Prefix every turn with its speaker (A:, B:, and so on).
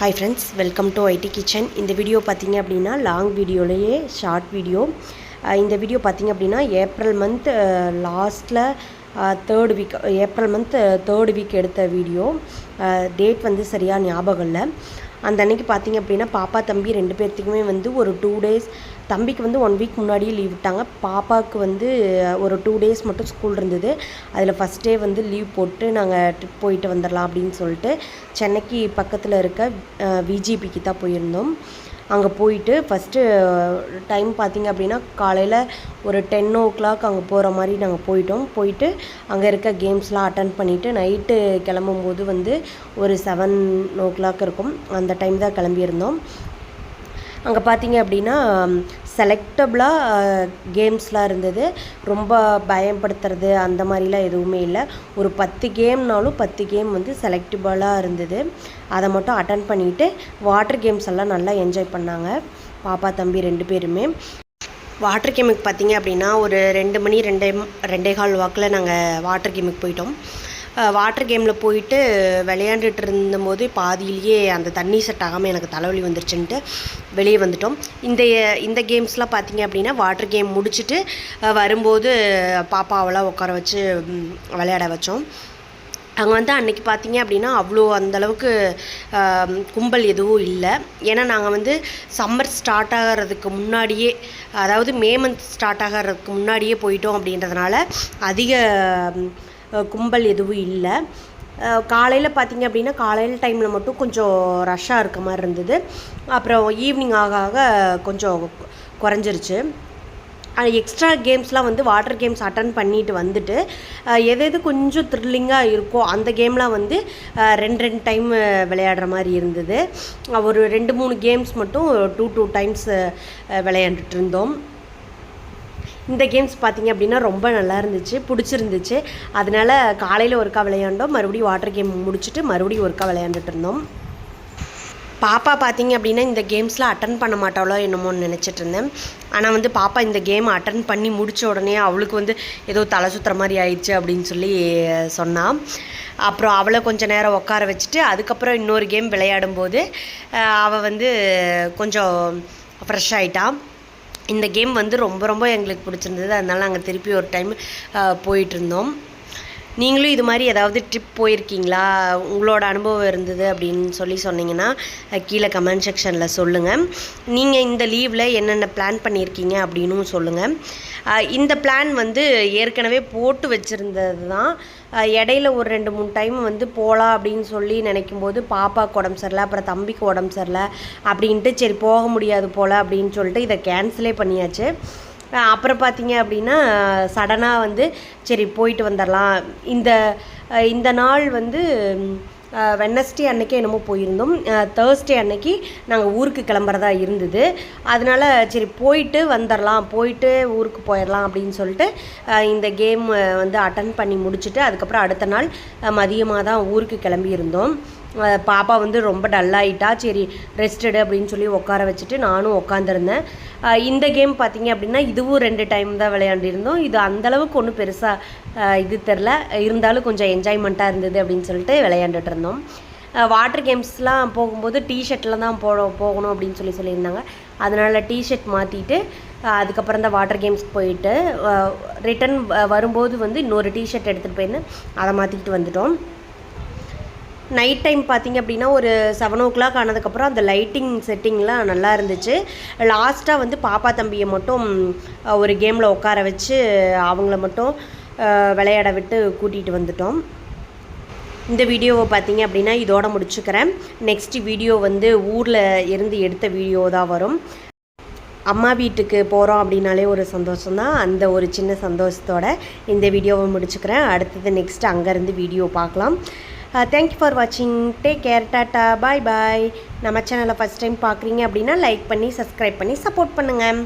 A: Hi friends welcome to ID kitchen இந்த video பார்த்தீங்க அப்படின்னா லாங் வீடியோலேயே ஷார்ட் வீடியோ இந்த வீடியோ பார்த்தீங்க அப்படின்னா ஏப்ரல் மந்த் லாஸ்ட்டில் third week April month third week எடுத்த வீடியோ டேட் வந்து சரியாக ஞாபகம் இல்லை. அந்த அன்னைக்கு பார்த்தீங்க அப்படின்னா பாப்பா தம்பி ரெண்டு பேர்த்துக்குமே வந்து ஒரு டூ டேஸ் தம்பிக்கு வந்து ஒன் வீக் முன்னாடியே லீவ் விட்டாங்க. பாப்பாவுக்கு வந்து ஒரு டூ டேஸ் மட்டும் ஸ்கூல் இருந்தது. அதில் ஃபஸ்ட் டே வந்து லீவ் போட்டு நாங்கள் ட்ரிப் போயிட்டு வந்துடலாம் அப்படின்னு சொல்லிட்டு சென்னைக்கு பக்கத்தில் இருக்க விஜிபிக்கு தான் போயிருந்தோம். அங்கே போயிட்டு ஃபஸ்ட்டு டைம் பார்த்திங்க அப்படின்னா காலையில் ஒரு டென் ஓ கிளாக் அங்கே போகிற மாதிரி நாங்கள் போயிட்டோம். போயிட்டு அங்கே இருக்க கேம்ஸ்லாம் அட்டன் பண்ணிவிட்டு நைட்டு கிளம்பும்போது வந்து ஒரு செவன் ஓ கிளாக் இருக்கும். அந்த டைம் தான் கிளம்பியிருந்தோம். அங்கே பார்த்தீங்க அப்படின்னா செலக்டபுளாக கேம்ஸ்லாம் இருந்தது. ரொம்ப பயன்படுத்துறது அந்த மாதிரிலாம் எதுவுமே இல்லை. ஒரு பத்து கேம்னாலும் பத்து கேம் வந்து செலக்டபுளாக இருந்தது. அதை மட்டும் அட்டன் பண்ணிவிட்டு வாட்டர் கேம்ஸ் எல்லாம் நல்லா என்ஜாய் பண்ணாங்க. பாப்பா தம்பி ரெண்டு பேருமே. வாட்டர் கேமுக்கு பார்த்தீங்க அப்படின்னா ஒரு ரெண்டு மணி ரெண்டே ரெண்டே கால் வாக்கில் நாங்கள் வாட்டர் கேமுக்கு போயிட்டோம். வாட்டர் கேமில் போயிட்டு விளையாண்டுட்டு இருந்தபோது பாதியிலேயே அந்த தண்ணி செட் ஆகாமல் எனக்கு தலைவலி வந்துருச்சுன்ட்டு வெளியே வந்துட்டோம். இந்த இந்த கேம்ஸ்லாம் பார்த்தீங்க அப்படின்னா வாட்டர் கேம் முடிச்சுட்டு வரும்போது பாப்பாவெல்லாம் உட்கார வச்சு விளையாட வச்சோம். அங்கே வந்து அன்றைக்கி பார்த்தீங்க அப்படின்னா அவ்வளோ அந்தளவுக்கு கும்பல் எதுவும் இல்லை. ஏன்னா நாங்கள் வந்து சம்மர் ஸ்டார்ட் ஆகிறதுக்கு முன்னாடியே அதாவது மே மந்த் ஸ்டார்ட் ஆகிறதுக்கு முன்னாடியே போயிட்டோம் அப்படின்றதுனால அதிக கும்பல் எதுவும் இல்லை. காலையில் பார்த்திங்க அப்படின்னா காலையில் டைமில் மட்டும் கொஞ்சம் ரஷ்ஷாக இருக்க மாதிரி இருந்தது. அப்புறம் ஈவினிங் ஆக ஆக கொஞ்சம் குறைஞ்சிருச்சு. எக்ஸ்ட்ரா கேம்ஸ்லாம் வந்து வாட்டர் கேம்ஸ் அட்டன் பண்ணிட்டு வந்துட்டு எது எது கொஞ்சம் த்ரில்லிங்காக இருக்கோ அந்த கேம்லாம் வந்து ரெண்டு ரெண்டு டைம் விளையாடுற மாதிரி இருந்தது. ஒரு ரெண்டு மூணு கேம்ஸ் மட்டும் டூ டூ டைம்ஸ் விளையாண்டுட்டு இருந்தோம். இந்த கேம்ஸ் பார்த்திங்க அப்படின்னா ரொம்ப நல்லா இருந்துச்சு பிடிச்சிருந்துச்சு. அதனால் காலையில் ஒருக்கா விளையாண்டோம் மறுபடியும் வாட்டர் கேம் முடிச்சுட்டு மறுபடியும் ஒருக்கா விளையாண்டுட்டு இருந்தோம். பாப்பா பார்த்தீங்க அப்படின்னா இந்த கேம்ஸ்லாம் அட்டன் பண்ண மாட்டாளோ என்னமோன்னு நினச்சிட்டு இருந்தேன். ஆனால் வந்து பாப்பா இந்த கேம் அட்டன் பண்ணி முடித்த உடனே அவளுக்கு வந்து ஏதோ தலை சுற்றுற மாதிரி ஆயிடுச்சு அப்படின்னு சொல்லி சொன்னான் அப்புறம் அவளை கொஞ்சம் நேரம் உட்கார வச்சுட்டு அதுக்கப்புறம் இன்னொரு கேம் விளையாடும்போது அவள் வந்து கொஞ்சம் ஃப்ரெஷ் ஆகிட்டான் இந்த கேம் வந்து ரொம்ப ரொம்ப எங்களுக்கு பிடிச்சிருந்தது. அதனால் நாங்கள் திருப்பி ஒரு டைம் போயிட்டுருந்தோம் நீங்களும் இது மாதிரி ஏதாவது ட்ரிப் போயிருக்கீங்களா? உங்களோட அனுபவம் இருந்தது அப்படின்னு சொல்லி சொன்னீங்கன்னா கீழே கமெண்ட் செக்ஷனில் சொல்லுங்கள் நீங்கள் இந்த லீவில் என்னென்ன பிளான் பண்ணியிருக்கீங்க அப்படின்னும் சொல்லுங்கள் இந்த பிளான் வந்து ஏற்கனவே போட்டு வச்சுருந்தது தான். இடையில ஒரு ரெண்டு மூணு டைம் வந்து போகலாம் அப்படின்னு சொல்லி நினைக்கும் போது பாப்பாவுக்கு உடம்பு சரியில்லை அப்புறம் தம்பிக்கு உடம்பு சரியில்லை அப்படின்ட்டு சரி போக முடியாது போல் அப்படின்னு சொல்லிட்டு இதை கேன்சலே பண்ணியாச்சு. அப்புறம் பார்த்தீங்க அப்படின்னா சடனாக வந்து சரி போயிட்டு வந்துடலாம் இந்த இந்த நாள் வந்து வெனஸ்டே அன்னைக்கே என்னமோ போயிருந்தோம். தேர்ஸ்டே அன்னைக்கு நாங்கள் ஊருக்கு கிளம்புறதா இருந்தது. அதனால் சரி போயிட்டு வந்துடலாம் போயிட்டு ஊருக்கு போயிடலாம் அப்படின்னு சொல்லிட்டு இந்த கேம் வந்து அட்டன் பண்ணி முடிச்சுட்டு அதுக்கப்புறம் அடுத்த நாள் மதியமாக தான் ஊருக்கு கிளம்பியிருந்தோம். பாப்பா வந்து ரொம்ப டல்லாயிட்டா சரி ரெஸ்டடு அப்படின்னு சொல்லி உட்கார வச்சுட்டு நானும் உட்காந்துருந்தேன் இந்த கேம் பார்த்தீங்க அப்படின்னா இதுவும் ரெண்டு டைம் தான் விளையாண்டிருந்தோம். இது அந்தளவுக்கு ஒன்றும் பெருசாக இது தெரில இருந்தாலும் கொஞ்சம் என்ஜாய்மெண்ட்டாக இருந்தது அப்படின்னு சொல்லிட்டு விளையாண்டுட்டு இருந்தோம். வாட்டர் கேம்ஸ்லாம் போகும்போது டிஷர்ட்டில் தான் போ போகணும் அப்படின்னு சொல்லி சொல்லியிருந்தாங்க. அதனால் டிஷர்ட் மாற்றிட்டு அதுக்கப்புறம் தான் வாட்டர் கேம்ஸ் போயிட்டு ரிட்டன் வரும்போது வந்து இன்னொரு டிஷர்ட் எடுத்துகிட்டு போயிருந்தேன். அதை மாற்றிக்கிட்டு வந்துட்டோம். நைட் டைம் பார்த்திங்க அப்படின்னா ஒரு செவன் ஓ கிளாக் ஆனதுக்கப்புறம் அந்த லைட்டிங் செட்டிங்லாம் நல்லா இருந்துச்சு. லாஸ்ட்டாக வந்து பாப்பா தம்பியை மட்டும் ஒரு கேமில் உட்கார வச்சு அவங்கள மட்டும் விளையாட விட்டு கூட்டிகிட்டு வந்துட்டோம். இந்த வீடியோவை பார்த்தீங்க அப்படின்னா இதோட முடிச்சுக்கிறேன். நெக்ஸ்ட் வீடியோ வந்து ஊரில் இருந்து எடுத்த வீடியோ தான் வரும். அம்மா வீட்டுக்கு போகிறோம் அப்படின்னாலே ஒரு சந்தோஷம் தான் அந்த ஒரு சின்ன சந்தோஷத்தோட இந்த வீடியோவை முடிச்சுக்கிறேன். அடுத்தது நெக்ஸ்ட் அங்கேருந்து வீடியோ பார்க்கலாம். தேங்க்யூ ஃபார் வாட்சிங் take care tata bye bye நம்ம சேனலை ஃபஸ்ட் டைம் பார்க்குறீங்க அப்படின்னா லைக் பண்ணி சப்ஸ்கிரைப் பண்ணி சப்போர்ட் பண்ணுங்கள்